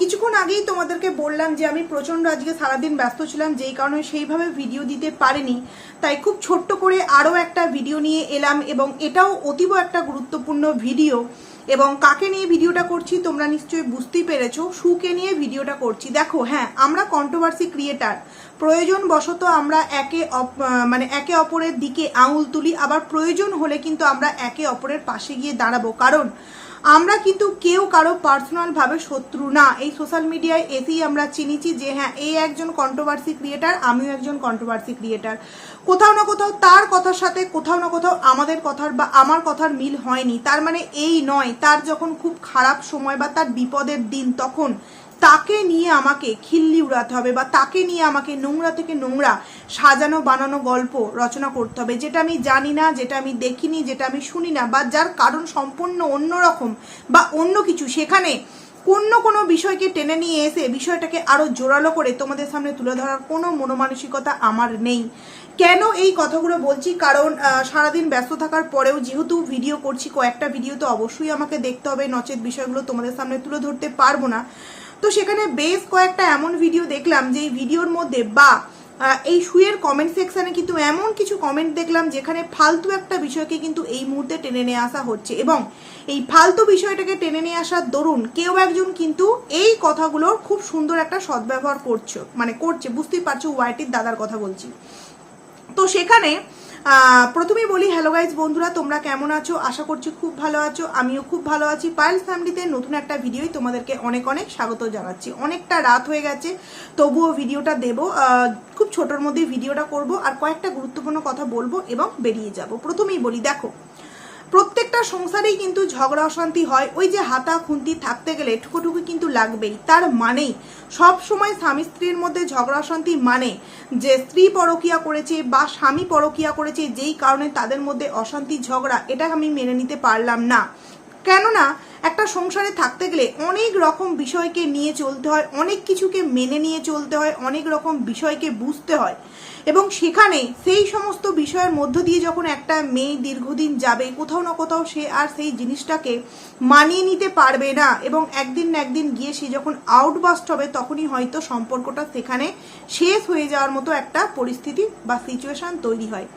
কিছুক্ষণ আগেই তোমাদেরকে বললাম যে আমি প্রচণ্ড আজকে সারাদিন ব্যস্ত ছিলাম, যেই কারণে সেইভাবে ভিডিও দিতে পারিনি। তাই খুব ছোট্ট করে আরও একটা ভিডিও নিয়ে এলাম এবং এটাও অতীব একটা গুরুত্বপূর্ণ ভিডিও এবং কাকে নিয়ে ভিডিওটা করছি তোমরা নিশ্চয়ই বুঝতেই পেরেছ, সুকে নিয়ে ভিডিওটা করছি। দেখো হ্যাঁ আমরা কন্ট্রোভার্সি ক্রিয়েটার প্রয়োজন বশত আমরা একে মানে একে অপরের দিকে আঙুল তুলি, আবার প্রয়োজন হলে কিন্তু আমরা একে অপরের পাশে গিয়ে দাঁড়াবো। কারণ আমরা কিন্তু কেউ কারও পার্সোনালভাবে শত্রু না। এই সোশ্যাল মিডিয়ায় এসেই আমরা চিনিছি যে হ্যাঁ এই একজন কন্ট্রোভার্সি ক্রিয়েটার আমিও একজন কন্ট্রোভার্সি ক্রিয়েটার কোথাও না কোথাও তার কথার সাথে, কোথাও না কোথাও আমাদের কথার বা আমার কথার মিল হয়নি। তার মানে এই নয়, তার যখন খুব খারাপ সময় বা তার বিপদের দিন, তখন তাকে নিয়ে আমাকে খিল্লি উড়াতে হবে বা তাকে নিয়ে আমাকে নোংরা থেকে নোংরা সাজানো, বানানো গল্প রচনা করতে হবে। যেটা আমি জানি না, যেটা আমি দেখিনি, যেটা আমি শুনি না বা যার কারণ সম্পূর্ণ অন্যরকম বা অন্য কিছু। সেখানে অন্য কোনো বিষয়কে টেনে নিয়ে এসে বিষয়টাকে আরও জোরালো করে তোমাদের সামনে তুলে ধরার কোনো মনোমানসিকতা আমার নেই। কেন এই কথাগুলো বলছি? কারণ সারাদিন ব্যস্ত থাকার পরেও যেহেতু ভিডিও করছি, কয়েকটা ভিডিও তো অবশ্যই আমাকে দেখতে হবে। নচেত বিষয়গুলো তোমাদের সামনে তুলে ধরতে পারব না। তো সেখানে বেশ কয়েকটা এমন ভিডিও দেখলাম যে এই ভিডিওর মধ্যে বা এই শুয়ের কমেন্ট সেকশানে কিন্তু এমন কিছু কমেন্ট দেখলাম, যেখানে ফালতু একটা বিষয়কে কিন্তু এই মুহূর্তে টেনে নিয়ে আসা হচ্ছে। এবং এই ফালতু বিষয়টাকে টেনে নিয়ে আসার দরুন কেউ একজন কিন্তু এই কথাগুলোর খুব সুন্দর একটা সদ্ব্যবহার করছে মানে করছে, বুঝতেই পারছ, ওয়াইটির দাদার কথা বলছি। তো সেখানে প্রথমেই বলি হ্যালো গাইজ বন্ধুরা, তোমরা কেমন আছো? আশা করছি খুব ভালো আছো। আমিও খুব ভালো আছি। পায়েলস ফ্যামিলিতে নতুন একটা ভিডিওই তোমাদেরকে অনেক অনেক স্বাগত জানাচ্ছি। অনেকটা রাত হয়ে গেছে, তবুও ভিডিওটা দেব। খুব ছোটোর মধ্যে ভিডিওটা করব আর কয়েকটা গুরুত্বপূর্ণ কথা বলব এবং বেরিয়ে যাব। প্রথমেই বলি, দেখো প্রত্যেকটা সংসারেই কিন্তু ঝগড়া অশান্তি হয়। ওই যে হাতা খুন্তি থাকতে গেলে ঠুকুঠুকু কিন্তু লাগবেই। তার মানেই। সব সময় স্বামী স্ত্রীর মধ্যে ঝগড়া অশান্তি মানে যে স্ত্রী পরকিয়া করেছে বা স্বামী পরকিয়া করেছে, যেই কারণে তাদের মধ্যে অশান্তি, ঝগড়া, এটা আমি মেনে নিতে পারলাম না। কেননা, একটা সংসারে থাকতে গেলে অনেক রকম বিষয়কে নিয়ে চলতে হয়, অনেক কিছুকে মেনে নিয়ে চলতে হয়, অনেক রকম বিষয়কে বুঝতে হয়। এবং সেখানে সেই সমস্ত বিষয়ের মধ্য দিয়ে যখন একটা মেয়ে দীর্ঘদিন যাবে, কোথাও না কোথাও সে আর সেই জিনিসটাকে মানিয়ে নিতে পারবে না এবং একদিন না একদিন গিয়ে সে যখন আউটবাস্ট হবে, তখনই হয়তো সম্পর্কটা সেখানে শেষ হয়ে যাওয়ার মতো একটা পরিস্থিতি বা সিচুয়েশান তৈরি হয়।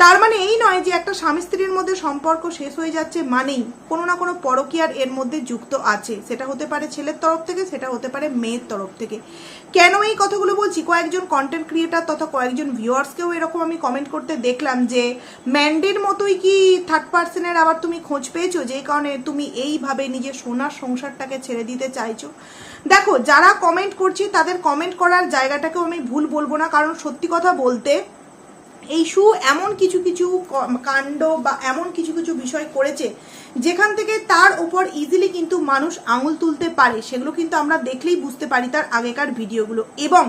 তার মানে এই নয় যে একটা স্বামী স্ত্রীর মধ্যে সম্পর্ক শেষ হয়ে যাচ্ছে মানেই কোনো না কোনো পরকীয়ার এর মধ্যে যুক্ত আছে। সেটা হতে পারে ছেলের তরফ থেকে, সেটা হতে পারে মেয়ের তরফ থেকে। কেন এই কথাগুলো বলছি? কয়েকজন কন্টেন্ট ক্রিয়েটার তথা কয়েকজন ভিউয়ার্সকেও এরকম আমি কমেন্ট করতে দেখলাম যে ম্যান্ডির মতোই কি থার্ড পার্সনের আবার তুমি খোঁজ পেয়েছ? যেই কারণে তুমি এইভাবে নিজের সোনার সংসারটাকে ছেড়ে দিতে চাইছো? দেখো, যারা কমেন্ট করছি তাদের কমেন্ট করার জায়গাটাকেও আমি ভুল বলব না। কারণ সত্যি কথা বলতে এই শু এমন কিছু কিছু কাণ্ড বা এমন কিছু কিছু বিষয় করেছে, যেখান থেকে তার উপর ইজিলি কিন্তু মানুষ আঙুল তুলতে পারে, সেগুলো কিন্তু আমরা দেখলেই বুঝতে পারি তার আগেকার ভিডিওগুলো। এবং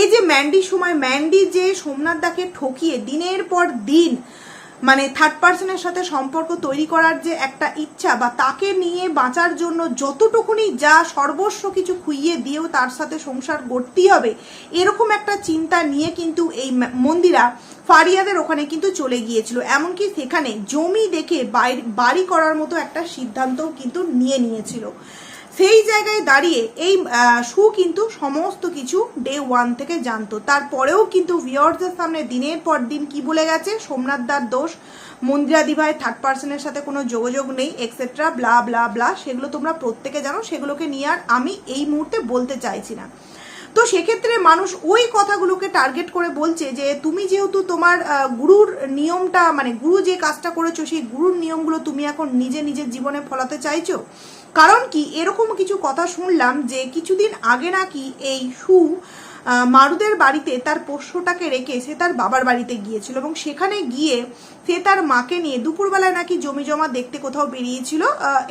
এই যে ম্যান্ডির সময়, ম্যান্ডি যে সোমনাথ দাকে ঠকিয়ে দিনের পর দিন মানে থার্ড পার্সনের সাথে সম্পর্ক তৈরি করার যে একটা ইচ্ছা বা তাকে নিয়ে বাঁচার জন্য যতটুকুনি যা সর্বস্ব কিছু খুইয়ে দিয়েও তার সাথে সংসার গড়তেই হবে, এরকম একটা চিন্তা নিয়ে কিন্তু এই মন্দিরা ফারিয়াদের ওখানে কিন্তু চলে গিয়েছিল। এমনকি সেখানে জমি দেখে বাড়ি করার মতো একটা সিদ্ধান্তও কিন্তু নিয়ে নিয়েছিল। সেই জায়গায় দাঁড়িয়ে এই সু কিন্তু সমস্ত কিছু ডে ওয়ান থেকে জানতো। তারপরেও কিন্তু ভিওর্সদের সামনে দিনের পর দিন কি বলে গেছে, সোমনাথ দার দোষ, মন্দিরা দিভাই থার্ড পার্সনের সাথে কোনো যোগাযোগ নেই এক্সেট্রা ব্লা ব্লা ব্লা সেগুলো তোমরা প্রত্যেকে জানো, সেগুলোকে নিয়ে আর আমি এই মুহূর্তে বলতে চাইছি না। তো সেক্ষেত্রে মানুষ ওই কথাগুলোকে টার্গেট করে বলছে যে তুমি যেহেতু তোমার গুরুর নিয়মটা মানে গুরু যে কাজটা করেছ, সেই গুরুর নিয়মগুলো তুমি এখন নিজে নিজের জীবনে ফলাতে চাইছো। কারণ কি, এরকম কিছু কথা শুনলাম যে কিছুদিন আগে নাকি এই সু মারুদের বাড়িতে তার পোষ্যটাকে রেখে সে তার বাবার বাড়িতে গিয়েছিল এবং সেখানে গিয়ে সে তার মাকে নিয়ে দুপুরবেলায় নাকি জমি জমা দেখতে কোথাও বেরিয়েছিল।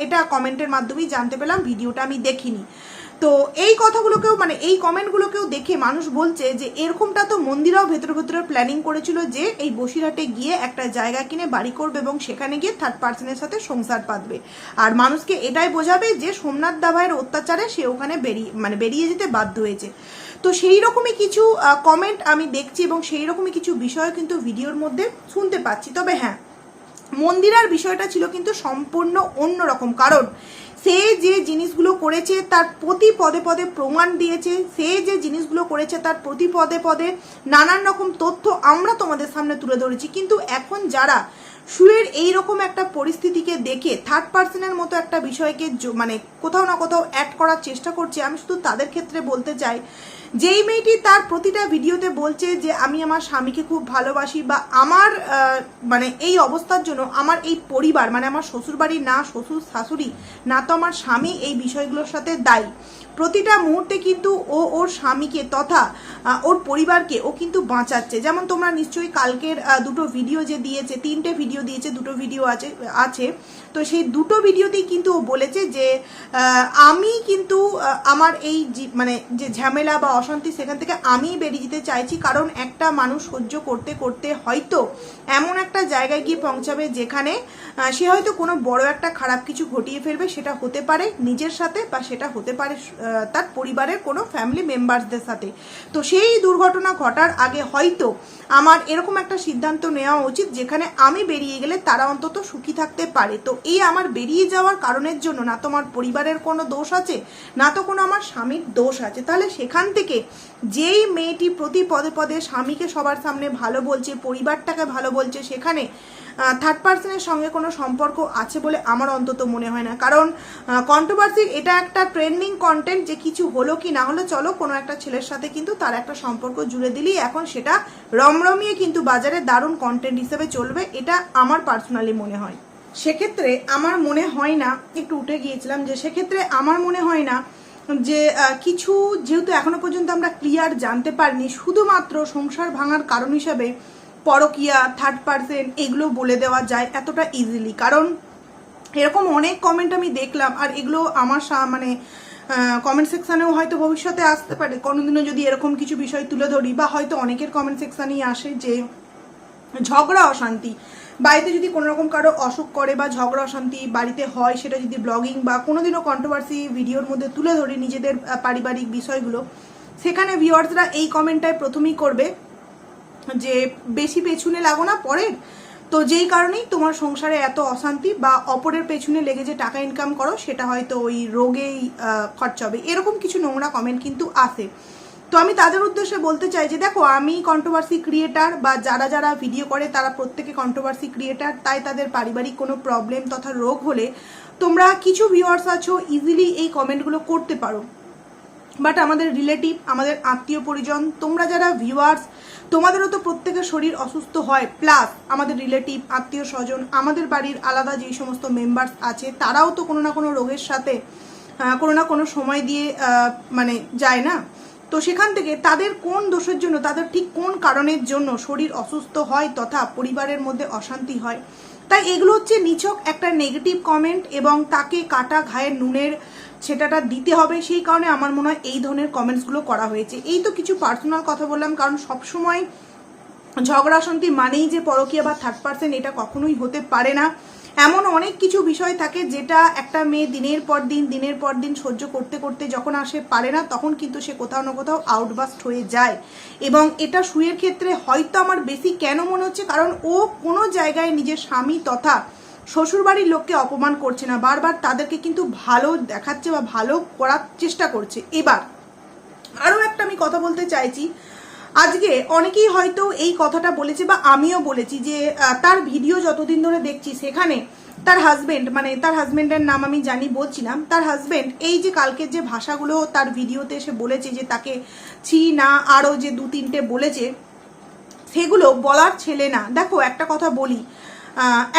এটা কমেন্টের মাধ্যমেই জানতে পেলাম, ভিডিওটা আমি দেখিনি। তো এই কথাগুলোকেও মানে এই কমেন্টগুলোকেও দেখে মানুষ বলছে যে, এরকমটা তো মন্দিরাও ভেতরে ভেতরে প্ল্যানিং করেছিল যে, এই বসিরহাটে গিয়ে একটা জায়গা কিনে বাড়ি করবে এবং সেখানে গিয়ে থার্ড পার্সনের সাথে সংসার পাতবে। আর মানুষকে এটাই বোঝাবে যে, সোমনাথ দাভাইয়ের অত্যাচারে সে ওখানে বেরিয়ে মানে বেরিয়ে যেতে বাধ্য হয়েছে। তো সেই রকমই কিছু কমেন্ট আমি দেখছি এবং সেই রকমই কিছু বিষয় কিন্তু ভিডিওর মধ্যে শুনতে পাচ্ছি। তবে হ্যাঁ মন্দিরার বিষয়টা ছিল কিন্তু সম্পূর্ণ অন্যরকম কারণ সে যে জিনিসগুলো করেছে, তার প্রতি পদে পদে প্রমাণ দিয়েছে, সে যে জিনিসগুলো করেছে, তার প্রতি পদে পদে নানান রকম তথ্য আমরা তোমাদের সামনে তুলে ধরেছি। কিন্তু এখন যারা সুয়ের এই রকম একটা পরিস্থিতিকে দেখে থার্ড পার্সনের মতো একটা বিষয়কে মানে কোথাও না কোথাও অ্যাড করার চেষ্টা করছে, আমি শুধু তাদের ক্ষেত্রে বলতে চাই যেই মেয়েটি তার প্রতিটা ভিডিওতে বলছে যে, আমি আমার স্বামীকে খুব ভালোবাসি বা আমার মানে এই অবস্থার জন্য আমার এই পরিবার মানে আমার শ্বশুরবাড়ি না, শ্বশুর শাশুড়ি, না তো আমার স্বামী এই বিষয়গুলোর সাথে দায়ী। প্রতিটা মুহূর্তে কিন্তু ও ওর স্বামীকে তথা ওর পরিবারকে ও কিন্তু বাঁচাচ্ছে। যেমন তোমরা নিশ্চয়ই কালকের দুটো ভিডিও যে দিয়েছে, তিনটে ভিডিও দিয়েছে, দুটো ভিডিও আছে আছে। তো সেই দুটো ভিডিওতেই কিন্তু ও বলেছে যে আমি কিন্তু আমার এই মানে যে ঝামেলা বা অশান্তি সেখান থেকে আমি বেরিয়ে যেতে চাইছি। কারণ একটা মানুষ সহ্য করতে করতে হয়তো এমন একটা জায়গায় গিয়ে পৌঁছাবে যেখানে সে হয়তো কোনো বড় একটা খারাপ কিছু ঘটিয়ে ফেলবে, সেটা হতে পারে নিজের সাথে বা সেটা হতে পারে তার পরিবারের কোনো ফ্যামিলি মেম্বারসদের সাথে। তো সেই দুর্ঘটনা ঘটার আগে হয়তো আমার এরকম একটা সিদ্ধান্ত নেওয়া উচিত যেখানে আমি বেরিয়ে গেলে তারা অন্তত সুখী থাকতে পারে। তো এই আমার বেরিয়ে যাওয়ার কারণের জন্য না তোমার পরিবারের কোনো দোষ আছে, না তো কোনো আমার স্বামীর দোষ আছে। তাহলে সেখান থেকে যেই মেয়েটি প্রতি পদে পদে স্বামীকে সবার সামনে ভালো বলছে, পরিবারটাকে ভালো বলছে, সেখানে থার্ড পার্সনের সঙ্গে কোনো সম্পর্ক আছে বলে আমার অন্তত মনে হয় না। কারণ কন্ট্রোভার্সির এটা একটা ট্রেন্ডিং কন্টেন্ট যে কিছু হলো কি না হলো, চলো কোনো একটা ছেলের সাথে কিন্তু তার একটা সম্পর্ক জুড়ে দিলেই এখন সেটা রমরমিয়ে কিন্তু বাজারে দারুণ কন্টেন্ট হিসেবে চলবে, এটা আমার পার্সোনালি মনে হয়। সেক্ষেত্রে আমার মনে হয় না, একটু উঠে গিয়েছিলাম যে সেক্ষেত্রে আমার মনে হয় না যে কিছু যেহেতু এখনও পর্যন্ত আমরা ক্লিয়ার জানতে পারিনি, শুধুমাত্র সংসার ভাঙার কারণ হিসাবে পরকিয়া থার্ড পার্সন এগুলো বলে দেওয়া যায় এতটা ইজিলি কারণ এরকম অনেক কমেন্ট আমি দেখলাম, আর এগুলো আমার মানে কমেন্ট সেকশানেও হয়তো ভবিষ্যতে আসতে পারে। কোনোদিনও যদি এরকম কিছু বিষয় তুলে ধরি, বা হয়তো অনেকের কমেন্ট সেকশানেই আসে যে, ঝগড়া অশান্তি। বাড়িতে যদি কোনো রকম কারও অসুখ করে বা ঝগড়া অশান্তি বাড়িতে হয়, সেটা যদি ব্লগিং বা কোনোদিনও কন্ট্রোভার্সি ভিডিওর মধ্যে তুলে ধরি নিজেদের পারিবারিক বিষয়গুলো, সেখানে ভিউয়ার্সরা এই কমেন্টটাই প্রথমেই করবে। যে বেশি পেছনে লাগো না পরের, তো যেই কারণেই তোমার সংসারে এত অশান্তি বা অপরের পেছনে লেগে যে টাকা ইনকাম করো, সেটা হয়তো ওই রোগেই খরচা হবে। এরকম কিছু নোংরা কমেন্ট কিন্তু আসে। তো আমি তাদের উদ্দেশ্যে বলতে চাই যে দেখো, আমি কন্ট্রোভার্সি ক্রিয়েটার বা যারা যারা ভিডিও করে, তারা প্রত্যেকে কন্ট্রোভার্সি ক্রিয়েটার তাই তাদের পারিবারিক কোনো প্রবলেম তথা রোগ হলে তোমরা কিছু ভিউয়ার্স আছো ইজিলি এই কমেন্টগুলো করতে পারো। বাট আমাদের রিলেটিভ আমাদের আত্মীয় পরিজন, তোমরা যারা ভিউয়ার্স তোমাদেরও তো প্রত্যেকের শরীর অসুস্থ হয়। প্লাস আমাদের রিলেটিভ আত্মীয় স্বজন, আমাদের বাড়ির আলাদা যেই সমস্ত মেম্বার্স আছে, তারাও তো কোনো না কোনো রোগের সাথে কোনো না কোনো সময় দিয়ে মানে যায় না। তো সেখান থেকে তাদের কোন দোষের জন্য, তাদের ঠিক কোন কারণের জন্য শরীর অসুস্থ হয় তথা পরিবারের মধ্যে অশান্তি হয়? তাই এগুলো হচ্ছে নিছক একটা নেগেটিভ কমেন্ট এবং তাকে কাটা ঘায়ের নুনের সেটাটা দিতে হবে। সেই কারণে আমার মনে হয় এই ধরনের কমেন্টসগুলো করা হয়েছে। এই তো কিছু পার্সোনাল কথা বললাম, কারণ সবসময় ঝগড়া অশান্তি মানেই যে পরকীয়া বা থার্ড পার্সেন্ট এটা কখনোই হতে পারে না। এমন অনেক কিছু বিষয় থাকে যেটা একটা মেয়ে দিনের পর দিন, দিনের পর দিন সহ্য করতে করতে যখন আসে পারে না, তখন কিন্তু সে কোথাও না কোথাও আউটবাস্ট হয়ে যায়। এবং এটা সুয়ের ক্ষেত্রে হয়তো আমার বেশি কেন মনে হচ্ছে? কারণ ও কোনো জায়গায় নিজের স্বামী তথা শ্বশুরবাড়ির লোককে অপমান করছে না, বারবার তাদেরকে কিন্তু ভালো দেখাচ্ছে বা ভালো করার চেষ্টা করছে। এবার আরও একটা আমি কথা বলতে চাইছি। আজকে অনেকেই হয়তো এই কথাটা বলেছে বা আমিও বলেছি যে তার ভিডিও যতদিন ধরে দেখছি সেখানে তার হাজবেন্ড মানে তার হাজবেন্ডের নাম আমি জানি, বলছিলাম, তার হাজবেন্ড এই যে কালকের যে ভাষাগুলো তার ভিডিওতে এসে বলেছে যে, তাকে ছি না আরও যে দু তিনটে বলেছে, সেগুলো বলার ছেলে না। দেখো, একটা কথা বলি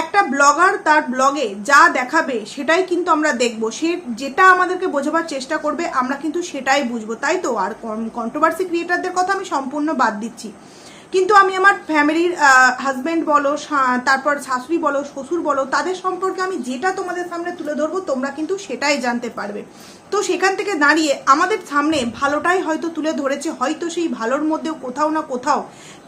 একটা ব্লগার তার ব্লগে যা দেখাবে সেটাই কিন্তু আমরা দেখব। সে যেটা আমাদেরকে বোঝাবার চেষ্টা করবে, আমরা কিন্তু সেটাই বুঝব। তাই তো? আর কন্ট্রোভার্সি ক্রিয়েটারদের কথা আমি সম্পূর্ণ বাদ দিচ্ছি। কিন্তু আমি আমার ফ্যামিলির হাজব্যান্ড বলো তারপর শাশুড়ি বলো, শ্বশুর বলো, তাদের সম্পর্কে আমি যেটা তোমাদের সামনে তুলে ধরবো, তোমরা কিন্তু সেটাই জানতে পারবে। তো সেখান থেকে দাঁড়িয়ে আমাদের সামনে ভালোটাই হয়তো তুলে ধরেছে, হয়তো সেই ভালোর মধ্যেও কোথাও না কোথাও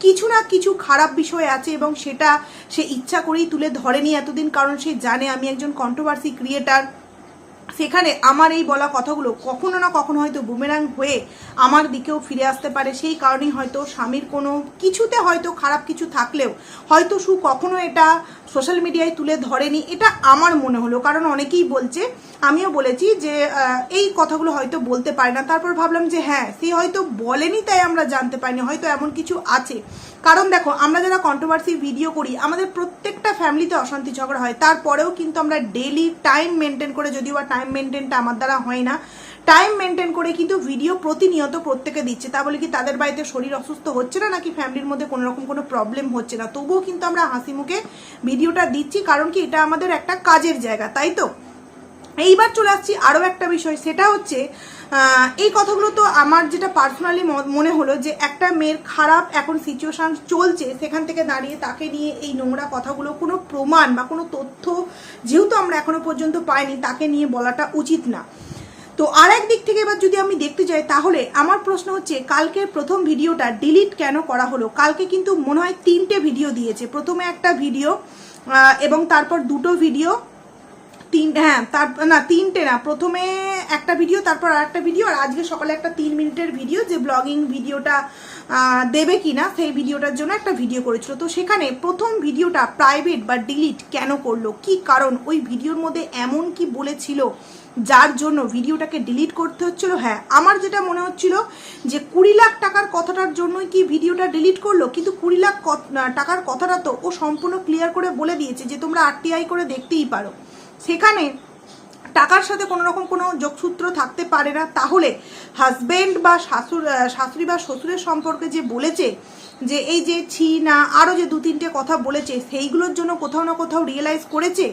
কিছু না কিছু খারাপ বিষয় আছে এবং সেটা সে ইচ্ছা করেই তুলে ধরেনি এতদিন, কারণ সে জানে আমি একজন কন্ট্রোভার্সি ক্রিয়েটার সেখানে আমার এই বলা কথাগুলো কখনো না কখনো হয়তো বুমেরাং হয়ে আমার দিকেও ফিরে আসতে পারে। সেই কারণেই হয়তো স্বামীর কোনো কিছুতে হয়তো খারাপ কিছু থাকলেও হয়তো সু কখনো এটা সোশ্যাল মিডিয়ায় তুলে ধরেনি, এটা আমার মনে হলো। কারণ অনেকেই বলছে, আমিও বলেছি যে এই কথাগুলো হয়তো বলতে পারে না। তারপর ভাবলাম যে হ্যাঁ সে হয়তো বলেনি তাই আমরা জানতে পারিনি, হয়তো এমন কিছু আছে। কারণ দেখো, আমরা যারা কন্ট্রোভার্সি ভিডিও করি, আমাদের প্রত্যেকটা ফ্যামিলিতে অশান্তি ঝগড়া হয়। তারপরেও কিন্তু আমরা ডেলি টাইম মেনটেন করে যদিও বা টাইম মেনটেনটা আমার দ্বারা হয় না। টাইম মেনটেন করে কিন্তু ভিডিও প্রতিনিয়ত প্রত্যেকে দিচ্ছে। তা বলে কি তাদের বাড়িতে শরীর অসুস্থ হচ্ছে না নাকি ফ্যামিলির মধ্যে কোনো রকম কোনো প্রবলেম হচ্ছে না? তবুও কিন্তু আমরা হাসি মুখে ভিডিওটা দিচ্ছি, কারণ কি এটা আমাদের একটা কাজের জায়গা, তাই তো? এইবার চলে আসছি আরও একটা বিষয়, সেটা হচ্ছে এই কথাগুলো তো আমার যেটা পার্সোনালি মনে হলো যে একটা মেয়ের খারাপ এখন সিচুয়েশান চলছে, সেখান থেকে দাঁড়িয়ে তাকে নিয়ে এই নোংরা কথাগুলো কোনো প্রমাণ বা কোনো তথ্য যেহেতু আমরা এখনও পর্যন্ত পাইনি, তাকে নিয়ে বলাটা উচিত না। তো আর এক দিক থেকে এবার যদি আমি দেখতে যাই, তাহলে আমার প্রশ্ন হচ্ছে কালকের প্রথম ভিডিওটা ডিলিট কেন করা হলো? কালকে কিন্তু মনে হয় তিনটে ভিডিও দিয়েছে। প্রথমে একটা ভিডিও এবং তারপর দুটো ভিডিও তিন হ্যাঁ তার, না, তিনটে না, প্রথমে একটা ভিডিও তারপর আর একটা ভিডিও আর আজকে সকালে একটা তিন মিনিটের ভিডিও যে ব্লগিং ভিডিওটা দেবে কিনা, সেই ভিডিওটার জন্য একটা ভিডিও করেছিল। তো সেখানে প্রথম ভিডিওটা প্রাইভেট বা ডিলিট কেন করল? কি কারণ? ওই ভিডিওর মধ্যে এমন কি বলেছিল? যার জন্য ভিডিওটাকে ডিলিট করতে হচ্ছিল? হ্যাঁ আমার যেটা মনে হচ্ছিল যে কুড়ি লাখ টাকার কথাটার জন্যই কি ভিডিওটা ডিলিট করল? কিন্তু কুড়ি লাখ টাকার কথাটা তো ও সম্পূর্ণ ক্লিয়ার করে বলে দিয়েছে যে তোমরা আরটিআই করে দেখতেই পারো। সেখানে টাকার সাথে কোনো রকম কোনো যোগসূত্র থাকতে পারে না। তাহলে হাজব্যান্ড বা শাশুড় শাশুড়ি বা শ্বশুরের সম্পর্কে যে বলেছে যে এই যে ছি, না আরও যে দু তিনটে কথা বলেছে, সেইগুলোর জন্য কোথাও না কোথাও রিয়েলাইজ করেছে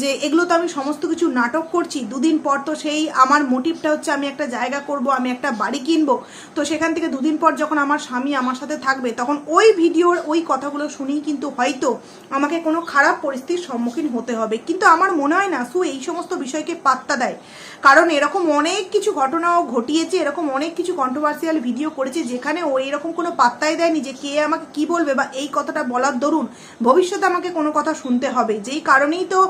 যে এগুলো তো আমি সমস্ত কিছু নাটক করছি, দুদিন পর তো সেই আমার মোটিভটা হচ্ছে আমি একটা জায়গা করব, আমি একটা বাড়ি কিনবো। তো সেখান থেকে দুদিন পর যখন আমার স্বামী আমার সাথে থাকবে, তখন ওই ভিডিওর ওই কথাগুলো শুনেই কিন্তু হয়তো আমাকে কোনো খারাপ পরিস্থিতির সম্মুখীন হতে হবে। কিন্তু আমার মনে হয় না, সু, এই সমস্ত বিষয়কে পাত্তা দেয়। কারণ এরকম অনেক কিছু ঘটনাও ঘটিয়েছে, এরকম অনেক কিছু কন্ট্রোভার্সিয়াল ভিডিও করেছে, যেখানে ও এরকম কোনো পাত্তাই দেয়নি যে কে আমাকে কি বলবে বা এই কথাটা বলার দরুন ভবিষ্যতে আমাকে কোনো কথা শুনতে হবে। যেই কারণেই তো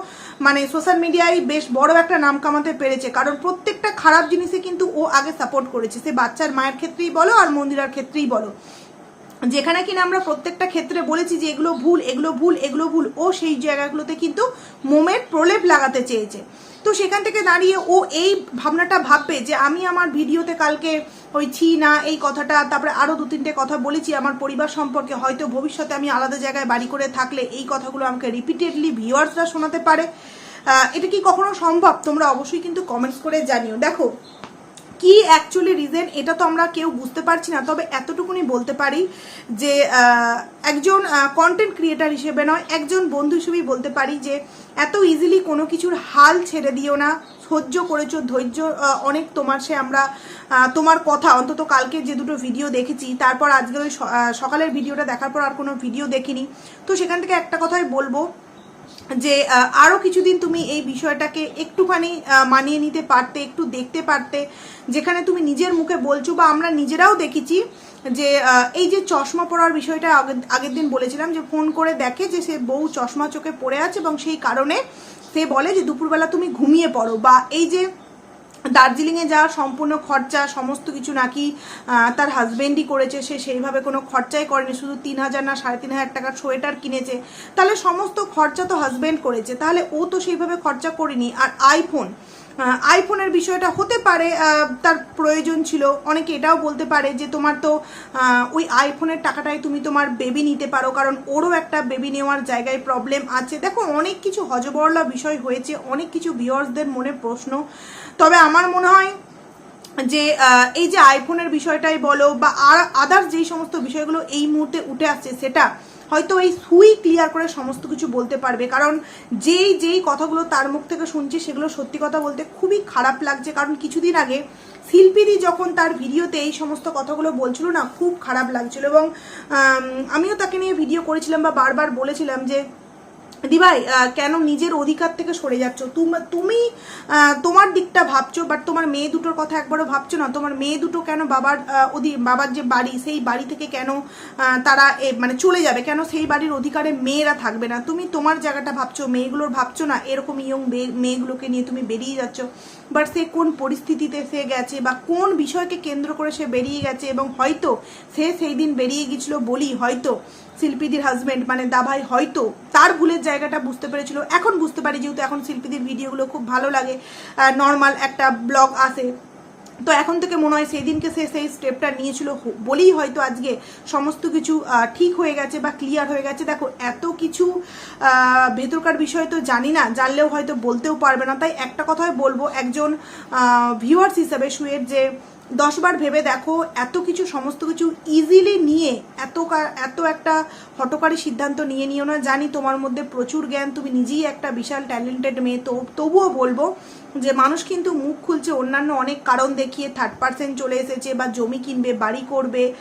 মানে সোশ্যাল মিডিয়ায় বেশ বড় একটা নাম কামাতে পেরেছে। কারণ প্রত্যেকটা খারাপ জিনিসে কিন্তু ও আগে সাপোর্ট করেছে। সে বাচ্চার মায়ের ক্ষেত্রেই বলো আর মন্দিরার ক্ষেত্রেই বলো। যেখানে কিনা আমরা প্রত্যেকটা ক্ষেত্রে বলেছি যে এগুলো ভুল এগুলো ভুল এগুলো ভুল। ও সেই জায়গাগুলোতে কিন্তু মোমের প্রলেপ লাগাতে চেয়েছে। তো সেখান থেকে দাঁড়িয়ে ও এই ভাবনাটা ভাববে যে আমি আমার ভিডিওতে কালকে ওই ছি না, এই কথাটা, তারপরে আরও দু তিনটে কথা বলেছি, আমার পরিবার সম্পর্কে, হয়তো ভবিষ্যতে আমি আলাদা জায়গায় বাড়ি করে থাকলে এই কথাগুলো আমাকে রিপিটেডলি ভিউয়ার্সরা শোনাতে পারে। এটা কি কখনো সম্ভব? তোমরা অবশ্যই কিন্তু কমেন্টস করে জানিও। দেখো কি অ্যাকচুয়ালি রিজন এটা তো আমরা কেউ বুঝতে পারছি না, তবে এতটুকুনি বলতে পারি যে একজন কন্টেন্ট ক্রিয়েটার হিসেবে নয়, একজন বন্ধু হিসেবেই বলতে পারি যে, এত ইজিলি কোনো কিছুর হাল ছেড়ে দিও না, সহ্য করেছ, ধৈর্য অনেক তোমার সে আমরা তোমার কথা, অন্তত কালকে যে দুটো ভিডিও দেখেছি, তারপর আজকে ওই সকালের ভিডিওটা দেখার পর আর কোনো ভিডিও দেখিনি। তো সেখান থেকে একটা কথাই বলব যে আরও আরও কিছুদিন তুমি এই বিষয়টাকে একটুখানি মানিয়ে নিতে পারতে, একটু দেখতে পারতে, যেখানে তুমি নিজের মুখে বলছো বা আমরা নিজেরাও দেখেছি যে এই যে চশমা পরার বিষয়টা আগের দিন বলেছিলাম যে, ফোন করে দেখে যে, সে বউ চশমা চোখে পড়ে আছে এবং সেই কারণে সে বলে যে, দুপুরবেলা তুমি ঘুমিয়ে পড়ো বা এই যে দার্জিলিংয়ে যাওয়ার সম্পূর্ণ খরচা, সমস্ত কিছু নাকি তার হাজব্যান্ডই করেছে। সে সেইভাবে কোনো খরচাই করেনি, শুধু তিন হাজার না, সাড়ে তিন হাজার টাকার সোয়েটার কিনেছে। তাহলে সমস্ত খরচা তো হাজব্যান্ড করেছে। তাহলে ও তো সেইভাবে খরচা করেনি। আর আইফোন আইফোনের বিষয়টা হতে পারে তার প্রয়োজন ছিল। অনেকে এটাও বলতে পারে যে তোমার তো ওই আইফোনের টাকাটাই তুমি তোমার বেবি নিতে পারো, কারণ ওরও একটা বেবি নেওয়ার জায়গায় প্রবলেম আছে। দেখো, অনেক কিছু হজবরলা বিষয় হয়েছে, অনেক কিছু ভিউয়ার্সদের মনে প্রশ্ন। তবে আমার মনে হয় যে এই যে আইফোনের বিষয়টাই বলো বা আর আদার্স যেই সমস্ত বিষয়গুলো এই মুহূর্তে উঠে আসছে, সেটা হয়তো এই সুই ক্লিয়ার করে সমস্ত কিছু বলতে পারবে। কারণ যেই যেই কথাগুলো তার মুখ থেকে শুনছি, সেগুলো সত্যি কথা বলতে খুবই খারাপ লাগছে। কারণ কিছুদিন আগে শিল্পীদি যখন তার ভিডিওতে এই সমস্ত কথাগুলো বলছিল না, খুব খারাপ লাগছিল। এবং আমিও তাকে নিয়ে ভিডিও করেছিলাম বা বারবার বলেছিলাম যে দিভাই কেন নিজের অধিকার থেকে সরে যাচ্ছ? তুম- তুমি তোমার দিকটা ভাবছ বাট তোমার মেয়ে দুটোর কথা একবারও ভাবছ না? তোমার মেয়ে দুটো কেন বাবার বাবার যে বাড়ি, সেই বাড়ি থেকে কেন তারা মানে চলে যাবে? কেন সেই বাড়ির অধিকারে মেয়েরা থাকবে না? তুমি তোমার জায়গাটা ভাবছ, মেয়েগুলোর ভাবছ না? এরকম ইয়ং মেয়েগুলোকে নিয়ে তুমি বেরিয়ে যাচ্ছ। বাট সে কোন পরিস্থিতিতে সে গেছে বা কোন বিষয়কে কেন্দ্র করে সে বেরিয়ে গেছে এবং হয়তো সে সেই দিন বেরিয়ে গেছিল বলি হয়তো শিল্পীদের হাজব্যান্ড মানে দাভাই হয়তো তার ভুলের জায়গাটা বুঝতে পেরেছিল। এখন বুঝতে পারি যেহেতু এখন শিল্পীদের ভিডিওগুলো খুব ভালো লাগে। নর্মাল একটা ব্লগ আসে। তো এখন থেকে মনে হয় সেই দিনকে সে সেই স্টেপটা নিয়েছিল। বলেই হয়তো আজকে সমস্ত কিছু ঠিক হয়ে গেছে বা ক্লিয়ার হয়ে গেছে। দেখো, এত কিছু ভেতরকার বিষয় তো জানি না, জানলেও হয়তো বলতেও পারবে না। তাই একটা কথাই বলব, একজন ভিউয়ার্স হিসাবে শুয়ের যে দশবার ভেবে দেখো, এত কিছু, সমস্ত কিছু ইজিলি নিয়ে, এত এত একটা হটকারী সিদ্ধান্ত নিয়ে নিও না। জানি তোমার মধ্যে প্রচুর জ্ঞান, তুমি নিজেই একটা বিশাল ট্যালেন্টেড মেয়ে। তো, তবুও বলব যে মানুষ কিন্তু মুখ খুলছে অন্যান্য অনেক কারণ দেখিয়ে। থার্ড পার্সেন্ট চলে এসেছে বা জমি কিনবে, বাড়ি করবে।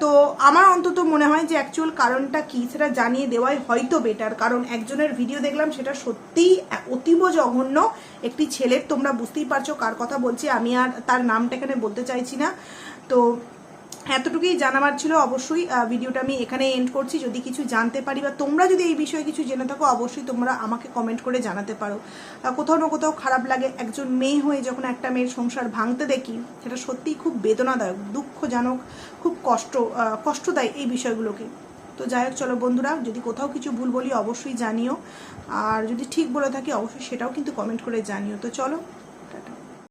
তো আমার অন্তত মনে হয় যে অ্যাকচুয়াল কারণটা কী সেটা জানিয়ে দেওয়াই হয়তো বেটার কারণ একজনের ভিডিও দেখলাম, সেটা সত্যিই অতীব জঘন্য। একটি ছেলের তোমরা বুঝতেই পারছ কার কথা বলছি আমি আর তার নামটা এখানে বলতে চাইছি না। তো এতটুকুই জানাবার ছিল। অবশ্যই ভিডিওটা আমি এখানে এন্ড করছি। যদি কিছু জানতে পারি বা তোমরা যদি এই বিষয়ে কিছু জেনে থাকো অবশ্যই তোমরা আমাকে কমেন্ট করে জানাতে পারো। কোথাও না কোথাও খারাপ লাগে। একজন মেয়ে হয়ে যখন একটা মেয়ের সংসার ভাঙতে দেখি সেটা সত্যিই খুব বেদনাদায়ক দুঃখজনক খুব কষ্ট আহ, কষ্ট দেয় এই বিষয়গুলোকে। তো যাই হোক, চলো বন্ধুরা, যদি কোথাও কিছু ভুল বলি অবশ্যই জানিও। আর যদি ঠিক বলে থাকি, অবশ্যই সেটাও কিন্তু কমেন্ট করে জানিও। তো চলো